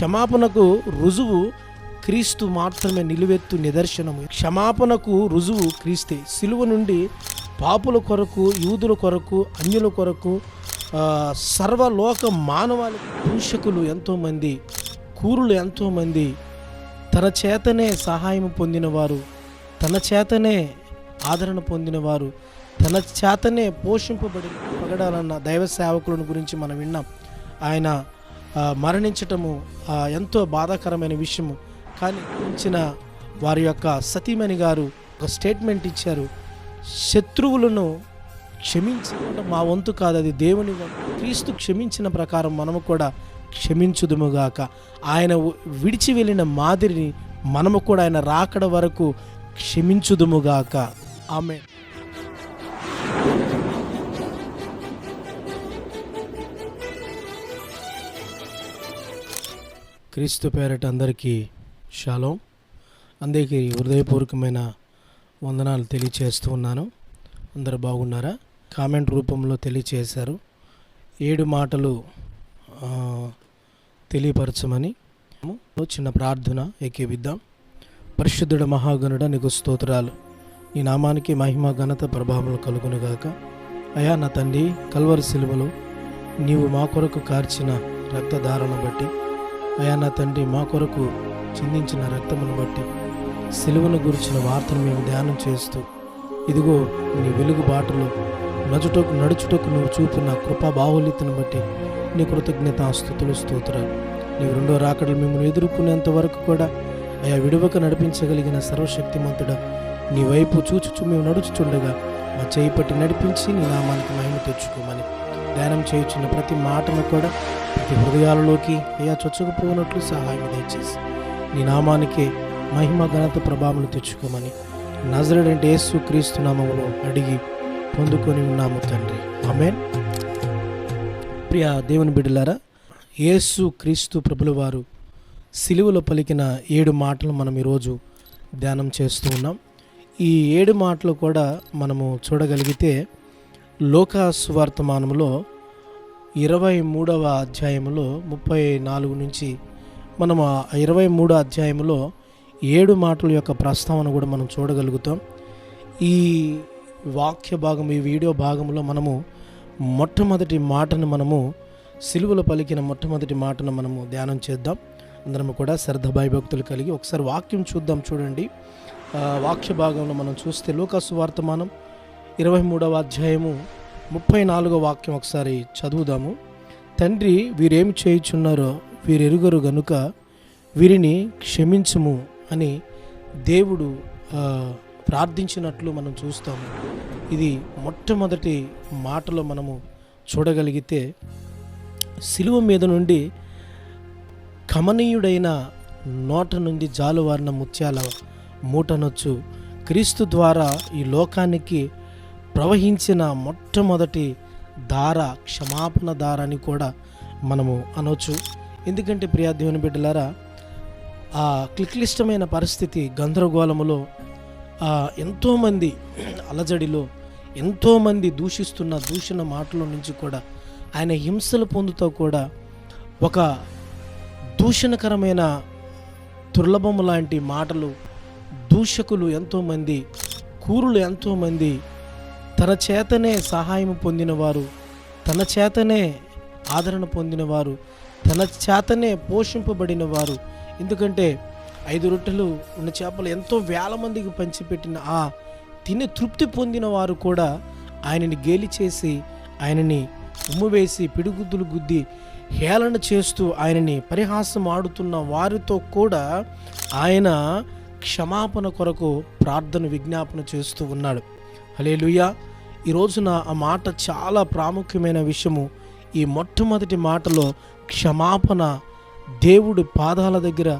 క్షమాపణకు రుజువు క్రీస్తు మాత్రమే నిలువెత్తు నిదర్శనము. క్షమాపణకు రుజువు క్రీస్తే. సిలువ నుండి పాపుల కొరకు యూదుల కొరకు అన్యుల కొరకు సర్వలోక మానవాళి దూషకులు ఎంతోమంది కూరులు ఎంతోమంది తన చేతనే సహాయం పొందినవారు తన చేతనే ఆదరణ పొందినవారు తన చేతనే పోషింపబడి పగడాలన్న దైవ సేవకులను గురించి మనం విన్నాం. ఆయన మరణించటము ఎంతో బాధాకరమైన విషయము. కానీ ఇచ్చిన వారి యొక్క సతీమణి గారు ఒక స్టేట్మెంట్ ఇచ్చారు. శత్రువులను క్షమించి మా వంతు కాదు అది దేవుని క్రీస్తు క్షమించిన ప్రకారం మనము కూడా క్షమించుదుముగాక ఆయన విడిచి వెళ్ళిన మాదిరిని మనము కూడా ఆయన రాకడ వరకు క్షమించుదుముగాక ఆమె క్రీస్తు పేరట అందరికీ షాలోం. అందరికీ హృదయపూర్వకమైన వందనాలు తెలియచేస్తూ ఉన్నాను. అందరు బాగున్నారా? కామెంట్ రూపంలో తెలియచేశారు. ఏడు మాటలు తెలియపరచమని చిన్న ప్రార్థన ఏకీవిద్దాం. పరిశుద్ధుడ మహాగణుడ నీకు స్తోత్రాలు. నీ నామానికి మహిమ ఘనత ప్రభావం కలుగునుగాక అయా నా తండ్రి కల్వరి సిలువలో నీవు మా కొరకు కార్చిన రక్తధారణ బట్టి అయా నా తండ్రి మా కొరకు చిందించిన రక్తమును బట్టి సిలువను గురించిన వార్తను మేము ధ్యానం చేస్తూ ఇదిగో నీ వెలుగు బాటలు నడుచుటకు నడుచుటకు నువ్వు చూపిన కృపా బాహుల్యతను బట్టి నీ కృతజ్ఞత స్థుతులు స్తోత్రాలు. నీవు రెండో రాకడలు మిమ్మల్ని ఎదుర్కొనేంత వరకు కూడా అయా విడువక నడిపించగలిగిన సర్వశక్తిమంతుడ నీ వైపు చూచుచు మేము నడుచుచుండగా మా చేయి పట్టి నడిపించి నీ నామానికి మహిమ తెచ్చుకోమని ధ్యానం చేయుచున్న ప్రతి మాటను కూడా ప్రతి హృదయాలలోకి అయ్యా చొచ్చుకుపోనట్లు సహాయం దయచేసి. నీ నామానికే మహిమ ఘనత ప్రభావం తెచ్చుకోమని నజరడంటే యేసు క్రీస్తు నామములో అడిగి పొందుకొని ఉన్నాము తండ్రి. ఆమెన్. ప్రియ దేవుని బిడ్డలారా యేసు క్రీస్తు ప్రభుల వారు సిలువలో పలికిన ఏడు మాటలు మనం ఈరోజు ధ్యానం చేస్తూ ఉన్నాం. ఈ ఏడు మాటలు కూడా మనము చూడగలిగితే లోకాస్వార్థమానంలో ఇరవై మూడవ అధ్యాయంలో ముప్పై నాలుగు నుంచి మనం ఆ ఇరవై మూడో అధ్యాయంలో ఏడు మాటల యొక్క ప్రస్తావన కూడా మనం చూడగలుగుతాం. ఈ వాక్య భాగం ఈ వీడియో భాగంలో మనము మొట్టమొదటి మాటను మనము సిలువలో పలికిన మొట్టమొదటి మాటను మనము ధ్యానం చేద్దాం. అందరం కూడా శ్రద్ధ భయభక్తులు కలిగి ఒకసారి వాక్యం చూద్దాం చూడండి. వాక్య భాగంలో మనం చూస్తే లోకాసువార్తమానం ఇరవై మూడవ అధ్యాయము ముప్పై నాలుగో వాక్యం ఒకసారి చదువుదాము. తండ్రి వీరేమి చేయుచున్నారో వీరెరుగరు గనుక వీరిని క్షమించము అని దేవుడు ప్రార్థించినట్లు మనం చూస్తాము. ఇది మొట్టమొదటి మాటలో మనము చూడగలిగితే శిలువ మీద నుండి కమనీయుడైన నోట నుండి జాలువారిన ముత్యాల మూటనొచ్చు. క్రీస్తు ద్వారా ఈ లోకానికి ప్రవహించిన మొట్టమొదటి దార క్షమాపణ ధార అని కూడా మనము అనవచ్చు ఎందుకంటే ప్రియా దేవుని బిడ్డలారా ఆ క్లిక్లిష్టమైన పరిస్థితి గందరగోళములో ఎంతోమంది అలజడిలో ఎంతోమంది దూషిస్తున్న దూషణ మాటల నుంచి కూడా ఆయన హింసలు పొందుతూ కూడా ఒక దూషణకరమైన దుర్లభము లాంటి మాటలు దూషకులు ఎంతోమంది కూరులు ఎంతోమంది తన చేతనే సహాయం పొందినవారు తన చేతనే ఆదరణ పొందినవారు తన చేతనే పోషింపబడిన వారు ఎందుకంటే ఐదు రొట్టెలు ఉన్న చేపలు ఎంతో వేల మందికి పంచిపెట్టిన ఆ తిని తృప్తి పొందిన వారు కూడా ఆయనని గేలి చేసి ఆయనని ఉమ్మువేసి పిడుగుద్దులు గుద్ది హేళన చేస్తూ ఆయనని పరిహాసం ఆడుతున్న వారితో కూడా ఆయన క్షమాపణ కొరకు ప్రార్థన విజ్ఞాపన చేస్తూ ఉన్నాడు. హలేలుయ్యా ఈ రోజున ఆ మాట చాలా ప్రాముఖ్యమైన విషయము. ఈ మొట్టమొదటి మాటలో క్షమాపణ దేవుడి పాదాల దగ్గర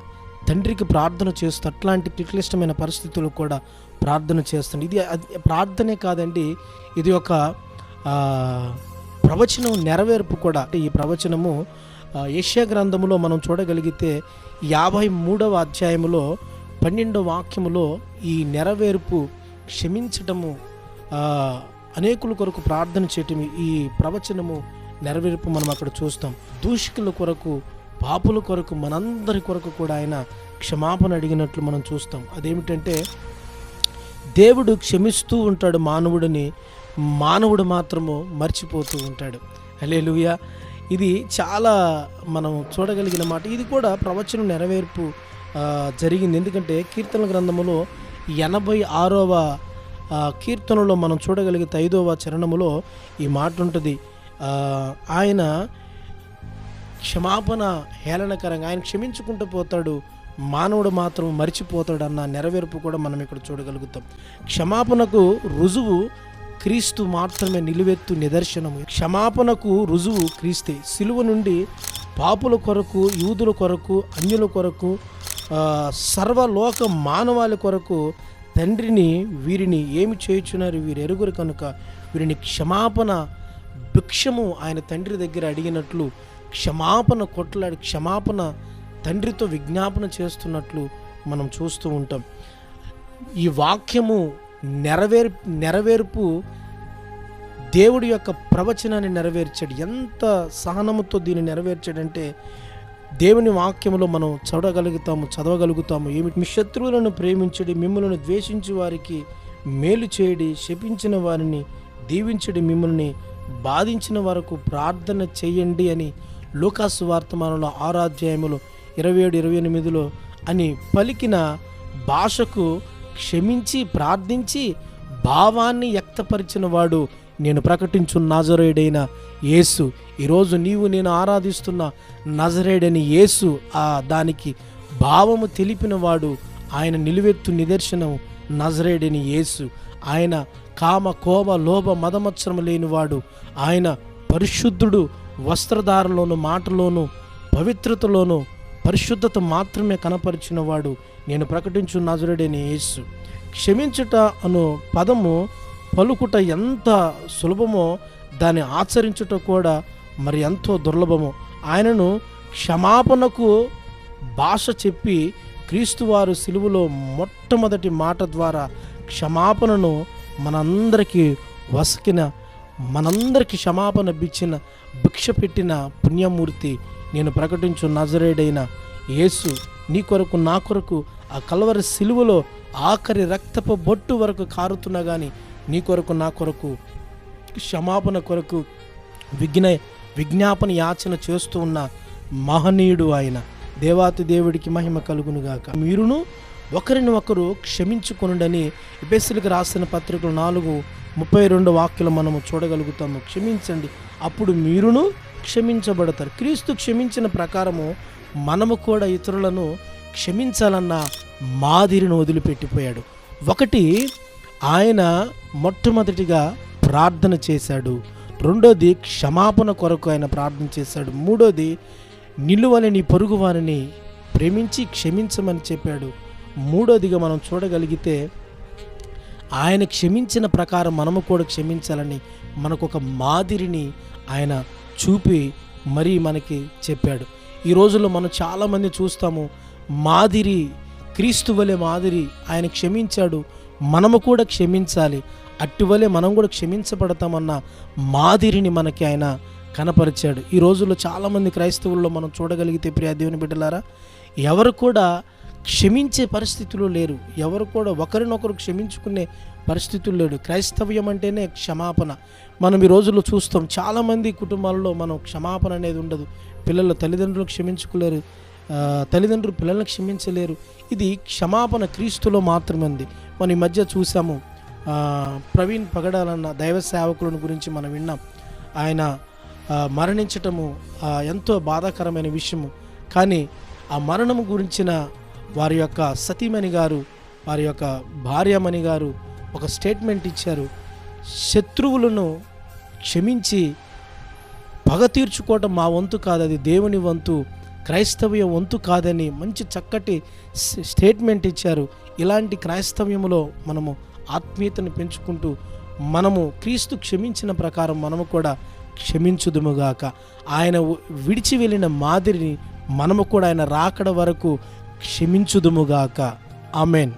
తండ్రికి ప్రార్థన చేస్తూ అట్లాంటి క్లిష్టమైన పరిస్థితులు కూడా ప్రార్థన చేస్తుంది ఇది అది ప్రార్థనే కాదండి ఇది ఒక ప్రవచనం నెరవేర్పు కూడా. అంటే ఈ ప్రవచనము ఏషియా గ్రంథములో మనం చూడగలిగితే యాభై మూడవ అధ్యాయములో పన్నెండవ వాక్యములో ఈ నెరవేర్పు క్షమించటము అనేకుల కొరకు ప్రార్థన చేయటం ఈ ప్రవచనము నెరవేర్పు మనం అక్కడ చూస్తాం. దూషికుల కొరకు పాపుల కొరకు మనందరి కొరకు కూడా ఆయన క్షమాపణ అడిగినట్లు మనం చూస్తాం. అదేమిటంటే దేవుడు క్షమిస్తూ ఉంటాడు మానవుడిని మానవుడు మాత్రము మర్చిపోతూ ఉంటాడు. హల్లెలూయా. ఇది చాలా మనం చూడగలిగిన మాట. ఇది కూడా ప్రవచనం నెరవేర్పు జరిగింది. ఎందుకంటే కీర్తన గ్రంథములో ఎనభై ఆరవ కీర్తనలో మనం చూడగలిగితే ఐదవ చరణములో ఈ మాట ఉంటుంది ఆయన క్షమాపణ హేళనకరంగా ఆయన క్షమించుకుంటూ పోతాడు. మానవుడు మాత్రం మరిచిపోతాడు అన్న నెరవేర్పు కూడా మనం ఇక్కడ చూడగలుగుతాం. క్షమాపణకు రుజువు క్రీస్తు మాత్రమే నిలువెత్తు నిదర్శనము. క్షమాపణకు రుజువు క్రీస్తే. సిలువ నుండి పాపుల కొరకు యూదుల కొరకు అన్యుల కొరకు సర్వలోక మానవాళి కొరకు తండ్రిని వీరిని ఏమి చేయుచున్నారు? వీరు ఎరుగురు కనుక వీరిని క్షమాపణ భిక్షము ఆయన తండ్రి దగ్గర అడిగినట్లు క్షమాపణ కొట్లాడి క్షమాపణ తండ్రితో విజ్ఞాపన చేస్తున్నట్లు మనం చూస్తూ ఉంటాం. ఈ వాక్యము నెరవేర్ నెరవేర్పు దేవుడి యొక్క ప్రవచనాన్ని నెరవేర్చాడు. ఎంత సహనముతో దీన్ని నెరవేర్చాడంటే దేవుని వాక్యములో మనం చదవగలుగుతాము చదవగలుగుతాము. ఏమిటి మీ శత్రువులను ప్రేమించడి మిమ్మల్ని ద్వేషించి వారికి మేలు చేయడి శపించిన వారిని దీవించడి మిమ్మల్ని బాధించిన వరకు ప్రార్థన చేయండి అని లోకాసు వార్తమానంలో ఆరాధ్యాయములు ఇరవై ఏడు ఇరవై ఎనిమిదిలో అని పలికిన భాషకు క్షమించి ప్రార్థించి భావాన్ని వ్యక్తపరిచిన వాడు నేను ప్రకటించు నాజరేయుడైన యేసు. ఈరోజు నీవు నేను ఆరాధిస్తున్న నజరేడని యేసు ఆ దానికి భావము తెలిపినవాడు ఆయన నిలువెత్తు నిదర్శనం నజరేడని యేసు. ఆయన కామ కోప లోభ మదమత్సరం లేనివాడు. ఆయన పరిశుద్ధుడు వస్త్రధారలోను మాటలోను పవిత్రతలోను పరిశుద్ధత మాత్రమే కనపరిచినవాడు. నేను ప్రకటించు నజరుడని యేసు. క్షమించుట అను పదము పలుకుట ఎంత సులభమో దాన్ని ఆచరించుట కూడా మరి ఎంతో దుర్లభము. ఆయనను క్షమాపణకు భాష చెప్పి క్రీస్తువారు సిలువలో మొట్టమొదటి మాట ద్వారా క్షమాపణను మనందరికీ వసకిన మనందరికీ క్షమాపణ బిచ్చిన భిక్ష పెట్టిన పుణ్యమూర్తి నేను ప్రకటించు నజరేడైన యేసు. నీ కొరకు నా కొరకు ఆ కలవరి సిలువలో ఆఖరి రక్తపు బొట్టు వరకు కారుతున్నా కానీ నీ కొరకు నా కొరకు క్షమాపణ కొరకు విజ్ఞ విజ్ఞాపన యాచన చేస్తూ ఉన్న మహనీయుడు ఆయన. దేవాతి దేవుడికి మహిమ కలుగునుగాక మీరును ఒకరిని ఒకరు క్షమించుకొనుడని ఎబెస్సులకు రాసిన పత్రికలు నాలుగు ముప్పై రెండు వాక్యలు మనము చూడగలుగుతాము. క్షమించండి. అప్పుడు మీరును క్షమించబడతారు. క్రీస్తు క్షమించిన ప్రకారము మనము కూడా ఇతరులను క్షమించాలన్న మాదిరిని వదిలిపెట్టిపోయాడు. ఒకటి ఆయన మొట్టమొదటిగా ప్రార్థన చేశాడు. రెండోది క్షమాపణ కొరకు ఆయన ప్రార్థన చేశాడు. మూడోది నిలువలని నీ పొరుగు వారిని ప్రేమించి క్షమించమని చెప్పాడు. మూడోదిగా మనం చూడగలిగితే ఆయన క్షమించిన ప్రకారం మనము కూడా క్షమించాలని మనకు ఒక మాదిరిని ఆయన చూపి మరీ మనకి చెప్పాడు. ఈ రోజుల్లో మనం చాలామంది చూస్తాము మాదిరి క్రీస్తు వలె మాదిరి ఆయన క్షమించాడు మనము కూడా క్షమించాలి. అట్టివలే మనం కూడా క్షమించబడతామన్న మాదిరిని మనకి ఆయన కనపరిచాడు. ఈ రోజుల్లో చాలామంది క్రైస్తవుల్లో మనం చూడగలిగితే ప్రియా దేవుని బిడ్డలారా ఎవరు కూడా క్షమించే పరిస్థితులు లేరు. ఎవరు కూడా ఒకరినొకరు క్షమించుకునే పరిస్థితులు లేడు క్రైస్తవ్యం అంటేనే క్షమాపణ. మనం ఈ రోజుల్లో చూస్తాం చాలామంది కుటుంబాల్లో మనం క్షమాపణ అనేది ఉండదు. పిల్లలు తల్లిదండ్రులు క్షమించుకోలేరు. తల్లిదండ్రులు పిల్లల్ని క్షమించలేరు. ఇది క్షమాపణ క్రీస్తులో మాత్రమే ఉంది. మనం ఈ మధ్య చూసాము ప్రవీణ్ పగడాలన్న దైవ సేవకులను గురించి మనం విన్నాం. ఆయన మరణించటము ఎంతో బాధాకరమైన విషయము. కానీ ఆ మరణము గురించిన వారి యొక్క సతీమణి గారు వారి యొక్క భార్యమణి గారు ఒక స్టేట్మెంట్ ఇచ్చారు. శత్రువులను క్షమించి పగ తీర్చుకోవటం మా వంతు కాదు అది దేవుని వంతు క్రైస్తవ్య వంతు కాదని మంచి చక్కటి స్టేట్మెంట్ ఇచ్చారు. ఇలాంటి క్రైస్తవ్యములో మనము ఆత్మీయతను పెంచుకుంటూ మనము క్రీస్తు క్షమించిన ప్రకారం మనము కూడా క్షమించుదుముగాక. ఆయన విడిచి వెళ్ళిన మాదిరిని మనము కూడా ఆయన రాకడ వరకు క్షమించుదుముగాక. ఆమెన్.